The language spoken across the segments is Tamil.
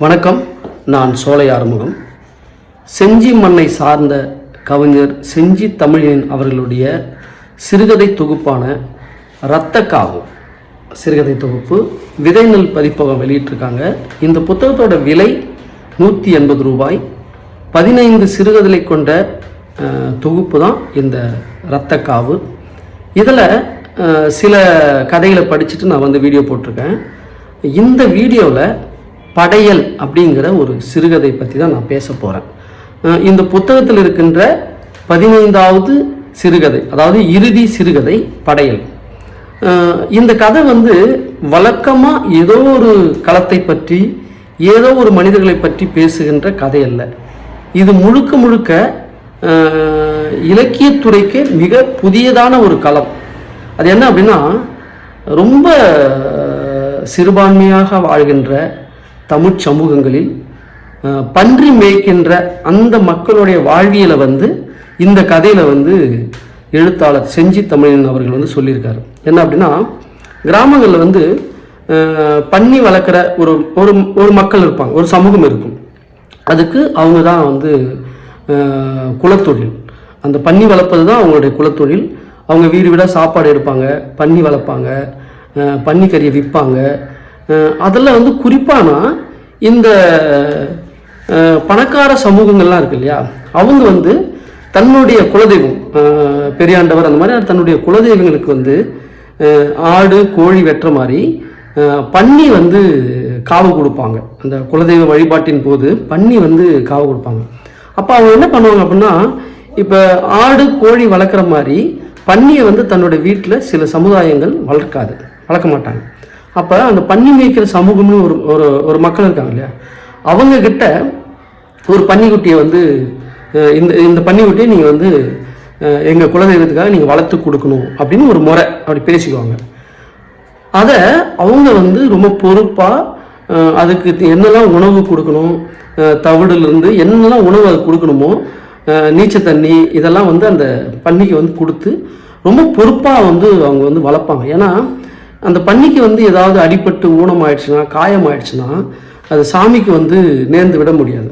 வணக்கம். நான் சோலை ஆறுமுகம். செஞ்சி மண்ணை சார்ந்த கவிஞர் செஞ்சி தமிழின் அவர்களுடைய சிறுகதை தொகுப்பான ரத்தக்காவு சிறுகதை தொகுப்பு விதைநெல் பதிப்பகம் வெளியிட்டிருக்காங்க. இந்த புத்தகத்தோட விலை நூற்றி எண்பது ரூபாய். பதினைந்து சிறுகதலை கொண்ட தொகுப்பு தான் இந்த இரத்தக்காவு. இதில் சில கதைகளை படிச்சுட்டு நான் வந்து வீடியோ போட்டிருக்கேன். இந்த வீடியோவில் படையல் அப்படிங்கிற ஒரு சிறுகதை பற்றி தான் நான் பேச போகிறேன் இந்த புத்தகத்தில் இருக்கின்ற பதினைந்தாவது சிறுகதை அதாவது இறுதி சிறுகதை படையல். இந்த கதை வந்து வழக்கமாக ஏதோ ஒரு களத்தை பற்றி ஏதோ ஒரு மனிதர்களை பற்றி பேசுகின்ற கதை அல்ல. இது முழுக்க முழுக்க இலக்கியத்துறைக்கு மிக புதியதான ஒரு களம். அது என்ன அப்படின்னா ரொம்ப சிறுபான்மையாக வாழ்கின்ற தமிழ் சமூகங்களில் பன்றி மேய்க்கின்ற அந்த மக்களுடைய வாழ்வியலை வந்து இந்த கதையில் வந்து எழுத்தாளர் செஞ்சி தமிழன் அவர்கள் வந்து சொல்லியிருக்காரு. என்ன அப்படின்னா கிராமங்களில் வந்து பன்னி வளர்க்குற ஒரு ஒரு ஒரு மக்கள் இருப்பாங்க ஒரு சமூகம் இருக்கும். அதுக்கு அவங்க தான் வந்து குலத்தொழில். அந்த பன்னி வளர்ப்பது தான் அவங்களுடைய குலத்தொழில். அவங்க வீடு வீடாக சாப்பாடு எடுப்பாங்க பன்னி வளர்ப்பாங்க பன்னிக்கறியை விற்பாங்க அதில் வந்து குறிப்பானா இந்த பணக்கார சமூகங்கள்லாம் இருக்கு இல்லையா? அவங்க வந்து தன்னுடைய குலதெய்வம் பெரியாண்டவர் அந்த மாதிரி தன்னுடைய குலதெய்வங்களுக்கு வந்து ஆடு கோழி வெட்டுற மாதிரி பன்னி வந்து காவு கொடுப்பாங்க. அந்த குலதெய்வ வழிபாட்டின் போது பன்னி வந்து காவு கொடுப்பாங்க. அப்போ அவங்க என்ன பண்ணுவாங்க அப்படின்னா இப்போ ஆடு கோழி வளர்க்குற மாதிரி பன்னியை வந்து தன்னோட வீட்டில் சில சமுதாயங்கள் வளர்க்காது வளர்க்க மாட்டாங்க. அப்போ அந்த பன்னி மேய்க்கிற சமூகம்னு ஒரு ஒரு ஒரு மக்கள் இருக்காங்க இல்லையா? அவங்கக்கிட்ட ஒரு பன்னிக்குட்டியை வந்து இந்த இந்த பன்னிக்குட்டியை நீங்கள் வந்து எங்கள் குலதெய்வத்துக்காக நீங்கள் வளர்த்து கொடுக்கணும் அப்படின்னு ஒரு முறை அப்படி பேசிக்குவாங்க. அதை அவங்க வந்து ரொம்ப பொறுப்பாக அதுக்கு என்னெல்லாம் உணவு கொடுக்கணும் தவிடுலேருந்து என்னெல்லாம் உணவு அது கொடுக்கணுமோ நீச்சல் தண்ணி இதெல்லாம் வந்து அந்த பன்னிக்கு வந்து கொடுத்து ரொம்ப பொறுப்பாக வந்து அவங்க வந்து வளர்ப்பாங்க. ஏன்னா அந்த பன்னிக்கு வந்து ஏதாவது அடிபட்டு ஊனம் ஆயிடுச்சுன்னா காயம் ஆயிடுச்சுன்னா அது சாமிக்கு வந்து நேர்ந்து விட முடியாது.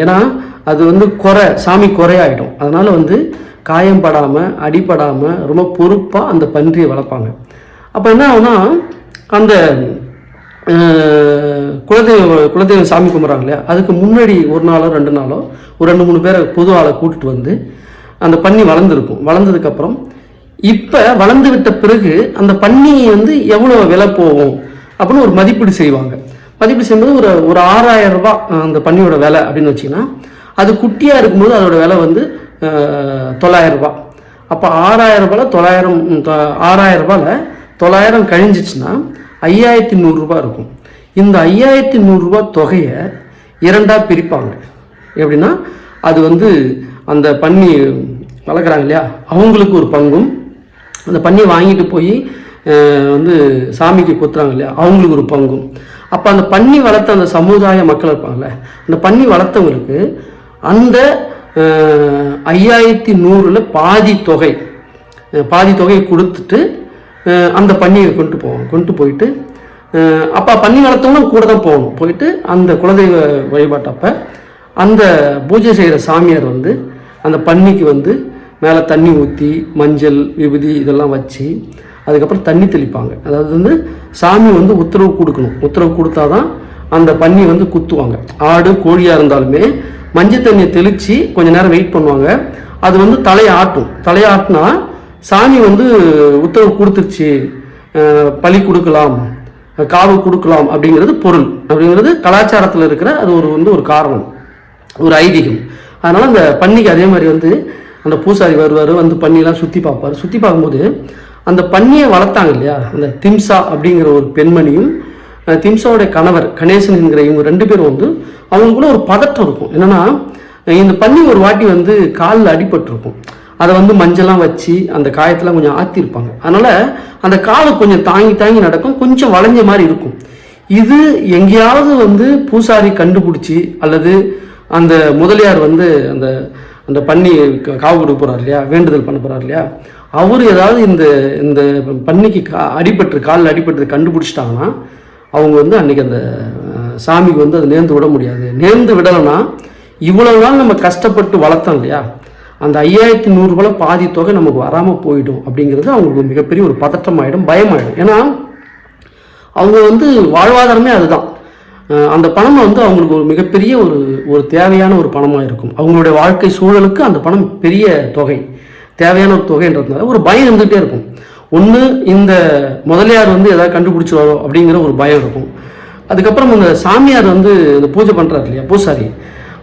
ஏன்னா அது வந்து குறை சாமி குறையாயிடும். அதனால் வந்து காயம் படாமல் அடிபடாமல் ரொம்ப பொறுப்பாக அந்த பன்றியை வளர்ப்பாங்க. அப்போ என்ன ஆகுனா அந்த அஹ், குலதெய்வ குலதெய்வம் சாமி கும்பிட்றாங்க இல்லையா? அதுக்கு முன்னாடி ஒரு நாளோ ரெண்டு நாளோ ஒரு ரெண்டு மூணு பேரை பொது ஆளை கூட்டிட்டு வந்து அந்த பன்னி வளர்ந்துருக்கும். வளர்ந்ததுக்கப்புறம் இப்போ வளர்ந்து விட்ட பிறகு அந்த பன்னி வந்து எவ்வளோ விலை போகும் அப்படின்னு ஒரு மதிப்பீடு செய்வாங்க. மதிப்பீடு செய்யும்போது ஒரு ஒரு ஆறாயிரம் ரூபாய் அந்த பன்னியோட விலை அப்படின்னு வச்சிங்கன்னா அது குட்டியாக இருக்கும்போது அதோட விலை வந்து தொள்ளாயிரம் ரூபாய். அப்போ ஆறாயிரம் ரூபாயில் தொள்ளாயிரம் ஆறாயிரம் ரூபாயில் தொள்ளாயிரம் கழிஞ்சிச்சுன்னா ஐயாயிரத்தி நூறுரூபா இருக்கும். இந்த ஐயாயிரத்தி நூறுரூபா தொகையை இரண்டாக பிரிப்பாங்க. எப்படின்னா அது வந்து அந்த பன்னி வளர்க்குறாங்க இல்லையா? அவங்களுக்கு ஒரு பங்கும் அந்த பன்னியை வாங்கிட்டு போய் வந்து சாமிக்கு கொத்துறாங்க இல்லையா? அவங்களுக்கு ஒரு பங்கும் அப்போ அந்த பன்னி வளர்த்த அந்த சமுதாய மக்கள் இருப்பாங்கல்ல அந்த பன்னி வளர்த்தவங்களுக்கு அந்த ஐயாயிரத்தி நூறில் பாதி தொகை பாதி தொகையை கொடுத்துட்டு அந்த பன்னியை கொண்டு போவோம் கொண்டு போயிட்டு அப்போ பன்னி வளர்த்தவங்களும் கூட தான் போகணும். போயிட்டு அந்த குலதெய்வ வழிபாட்டப்ப அந்த பூஜை செய்கிற சாமியார் வந்து அந்த பன்னிக்கு வந்து மேலே தண்ணி ஊற்றி மஞ்சள் விபூதி இதெல்லாம் வச்சு அதுக்கப்புறம் தண்ணி தெளிப்பாங்க. அதாவது வந்து சாமி வந்து உத்தரவு கொடுக்கணும். உத்தரவு கொடுத்தாதான் அந்த பன்னி வந்து குத்துவாங்க. ஆடு கோழியாக இருந்தாலுமே மஞ்சள் தண்ணியை தெளித்து கொஞ்சம் நேரம் வெயிட் பண்ணுவாங்க. அது வந்து தலையை ஆட்டும். தலையை ஆட்டினா சாமி வந்து உத்தரவு கொடுத்துருச்சு. பழி கொடுக்கலாம் காவு கொடுக்கலாம் அப்படிங்கிறது பொருள். அப்படிங்கிறது கலாச்சாரத்தில் இருக்கிற அது ஒரு வந்து ஒரு காரணம். ஒரு ஐதீகம். அதனால் அந்த பன்னிக்கு அதே மாதிரி வந்து அந்த பூசாரி வருவார் வந்து பன்னியெல்லாம் சுற்றி பார்ப்பார். சுற்றி பார்க்கும்போது அந்த பன்னியை வளர்த்தாங்க இல்லையா? அந்த திம்சா அப்படிங்கிற ஒரு பெண்மணியும் திம்சாவுடைய கணவர் கணேசன் என்கிற இவங்க ரெண்டு பேரும் வந்து அவங்களுக்குள்ள ஒரு பதட்டம் இருக்கும். என்னன்னா இந்த பன்னி ஒரு வாட்டி வந்து காலில் அடிபட்டிருக்கும். அதை வந்து மஞ்சள்லாம் வச்சு அந்த காயத்தெல்லாம் கொஞ்சம் ஆற்றிருப்பாங்க அதனால் அந்த காலை கொஞ்சம் தாங்கி தாங்கி நடக்கும் கொஞ்சம் வளைஞ்ச மாதிரி இருக்கும். இது எங்கேயாவது வந்து பூசாரி கண்டுபிடிச்சி அல்லது அந்த முதலியார் வந்து அந்த அந்த பண்ணி க- காவு கொடுக்க போகிறார் இல்லையா? வேண்டுதல் பண்ண போகிறார் இல்லையா? அவர் ஏதாவது இந்த இந்த பன்னிக்கு கா அடிபட்டு காலில் அடிபட்டு கண்டுபிடிச்சிட்டாங்கன்னா அவங்க வந்து அன்றைக்கி அந்த சாமிக்கு வந்து அதை நேர்ந்து விட முடியாது. நேர்ந்து விடலைன்னா இவ்வளோ நாள் நம்ம கஷ்டப்பட்டு வளர்த்தோம் இல்லையா? அந்த ஐயாயிரத்தி நூறுரூபாய் பாதி தொகை நமக்கு வராமல் போயிடும் அப்படிங்கிறது அவங்களுக்கு மிகப்பெரிய ஒரு பதட்டமாயிடும் பயமாயிடும். ஏன்னா அவங்க வந்து வாழ்வாதாரமே அதுதான். அந்த பணம் வந்து அவங்களுக்கு ஒரு மிகப்பெரிய ஒரு ஒரு தேவையான ஒரு பணமாக இருக்கும். அவங்களுடைய வாழ்க்கை சூழலுக்கு அந்த பணம் பெரிய தொகை. தேவையான ஒரு தொகைன்றதுனால ஒரு பயம் இருந்துகிட்டே இருக்கும். ஒன்று இந்த முதலியார் வந்து எதாவது கண்டுபிடிச்சிருவாரோ அப்படிங்கிற ஒரு பயம் இருக்கும். அதுக்கப்புறம் அந்த சாமியார் வந்து இந்த பூஜை பண்ணுறாரு இல்லையா பூசாரி.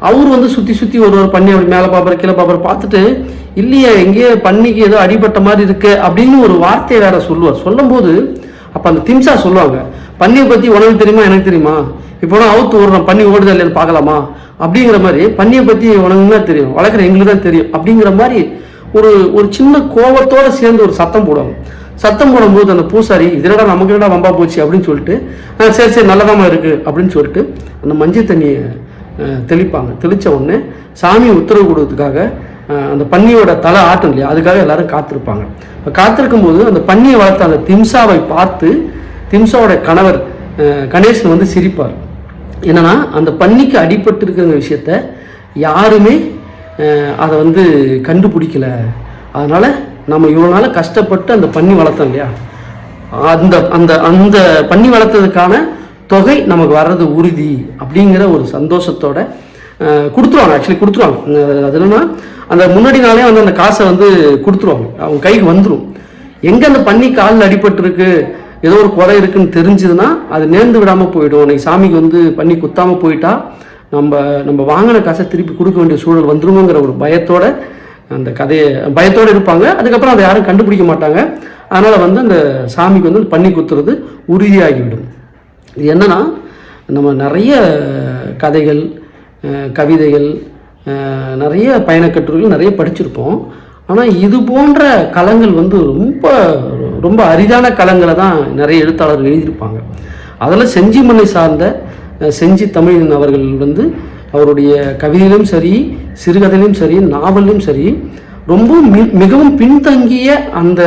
அவர் வந்து சுற்றி சுற்றி ஒரு ஒரு பண்ணி அப்படி மேலே பார்ப்பார் கீழே பார்ப்பார் பார்த்துட்டு இல்லையே எங்கேயோ பண்ணிக்கு ஏதோ அடிபட்ட மாதிரி இருக்கு அப்படின்னு ஒரு வார்த்தையை வேற சொல்லுவார். சொல்லும்போது அப்போ அந்த திம்சா சொல்லுவாங்க. பன்னியை பற்றி உனக்கு தெரியுமா எனக்கு தெரியுமா? இப்போ அவுத்து ஓடுறோம் பண்ணி ஓடுதா இல்லையான்னு பார்க்கலாமா? அப்படிங்கிற மாதிரி பன்னியை பற்றி உனக்கு தான் தெரியும்? வளர்க்குற எங்களுக்கு தான் தெரியும். அப்படிங்கிற மாதிரி ஒரு ஒரு சின்ன கோபத்தோடு சேர்ந்து ஒரு சத்தம் போடுவாங்க. சத்தம் போடும்போது அந்த பூசாரி இதனடா நமக்கு என்னடா வம்பா போச்சு அப்படின்னு சொல்லிட்டு சரி சரி நல்லதாமா இருக்குது அப்படின்னு சொல்லிட்டு அந்த மஞ்சள் தண்ணியை தெளிப்பாங்க. தெளிச்ச உடனே சாமி உத்தரவு கொடுக்கறதுக்காக அந்த பன்னியோட தலை ஆட்டம் இல்லையா? அதுக்காக எல்லாரும் காத்திருப்பாங்க. காத்திருக்கும் போது அந்த பன்னியை வளர்த்த அந்த திம்சாவை பார்த்து திம்சாவோட கணவர் கணேசன் வந்து சிரிப்பார். என்னன்னா அந்த பன்னிக்கு அடிபட்டு இருக்கிற விஷயத்த யாருமே அதை வந்து கண்டுபிடிக்கல. அதனால் நம்ம இவ்வளோ நாள் கஷ்டப்பட்டு அந்த பன்னி வளர்த்தோம் இல்லையா? அந்த அந்த அந்த பன்னி வளர்த்ததுக்கான தொகை நமக்கு வர்றது உறுதி அப்படிங்கிற ஒரு சந்தோஷத்தோட கொடுத்துருவாங்க. ஆக்சுவலி கொடுத்துருவாங்க. அது என்னன்னா அந்த முன்னாடி நாளே வந்து அந்த காசை வந்து கொடுத்துருவாங்க. அவங்க கைக்கு வந்துடும் எங்கே அந்த பன்னி காலில் அடிபட்டுருக்கு? ஏதோ ஒரு குறை இருக்குன்னு தெரிஞ்சதுன்னா அது நேர்ந்து விடாமல் போயிடும். அன்னைக்கு சாமிக்கு வந்து பண்ணி குத்தாமல் போயிட்டா நம்ம நம்ம வாங்கின காசை திருப்பி கொடுக்க வேண்டிய சூழல் வந்துருமோங்கிற ஒரு பயத்தோட அந்த கதையை பயத்தோடு இருப்பாங்க. அதுக்கப்புறம் அதை யாரும் கண்டுபிடிக்க மாட்டாங்க. அதனால் வந்து அந்த சாமிக்கு வந்து பண்ணி குத்துறது உறுதியாகிவிடும். இது என்னன்னா நம்ம நிறைய கதைகள் கவிதைகள் நிறைய பயணக்கட்டுரைகள் நிறைய படிச்சிருப்போம். ஆனால் இது போன்ற களங்கள் வந்து ரொம்ப ரொம்ப அரிதான களங்களை தான் நிறைய எழுத்தாளர்கள் எழுதியிருப்பாங்க. அதில் செஞ்சி மண்ணை சார்ந்த செஞ்சி தமிழன் அவர்கள் வந்து அவருடைய கவிதையிலும் சரி சிறுகதையிலும் சரி நாவலையும் சரி ரொம்ப மி- மிகவும் பின்தங்கிய அந்த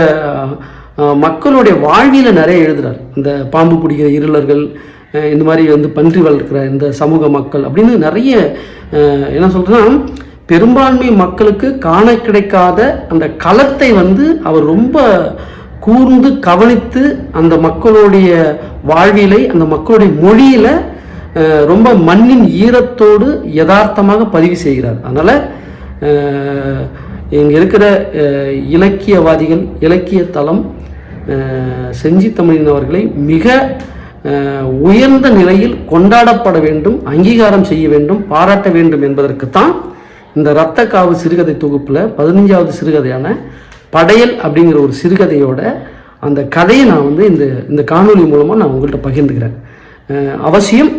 மக்களுடைய வாழ்வியில் நிறைய எழுதுகிறார் இந்த பாம்பு பிடிக்கிற இருளர்கள் இந்த மாதிரி வந்து பன்றி வளர்க்கிற இந்த சமூக மக்கள் அப்படின்னு நிறைய என்ன சொல்கிறேன்னா பெரும்பான்மை மக்களுக்கு காண கிடைக்காத அந்த களத்தை வந்து அவர் ரொம்ப கூர்ந்து கவனித்து அந்த மக்களுடைய வாழ்விலை அந்த மக்களுடைய மொழியில ரொம்ப மண்ணின் ஈரத்தோடு யதார்த்தமாக பதிவு செய்கிறார். அதனால் இங்கே இருக்கிற இலக்கியவாதிகள் இலக்கிய தளம் செஞ்சி தமிழின் அவர்களை மிக உயர்ந்த நிலையில் கொண்டாடப்பட வேண்டும் அங்கீகாரம் செய்ய வேண்டும் பாராட்ட வேண்டும் என்பதற்குத்தான் இந்த இரத்த காவு சிறுகதை தொகுப்பில் பதினஞ்சாவது சிறுகதையான படையல் அப்படிங்கிற ஒரு சிறுகதையோட அந்த கதையை நான் வந்து இந்த இந்த காணொலி மூலமாக நான் உங்கள்கிட்ட பகிர்ந்துக்கிறேன். அவசியம்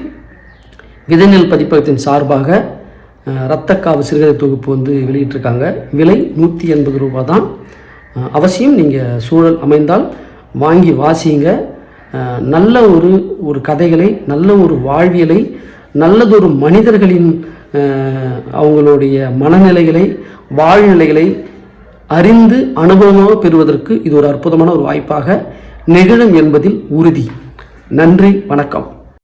விதைநெல் பதிப்பகத்தின் சார்பாக ரத்தக்காவு சிறுகதை தொகுப்பு வந்து வெளியிட்டிருக்காங்க. விலை நூற்றி எண்பது ரூபா தான் அவசியம் நீங்கள் சூழல் அமைந்தால் வாங்கி வாசிங்க. நல்ல ஒரு ஒரு கதைகளை நல்ல ஒரு வாழ்வியலை நல்லதொரு மனிதர்களின் அவங்களுடைய மனநிலைகளை வாழ்நிலைகளை அறிந்து அனுபவமாக பெறுவதற்கு இது ஒரு அற்புதமான ஒரு வாய்ப்பாக நிகழும் என்பதில் உறுதி. நன்றி வணக்கம்.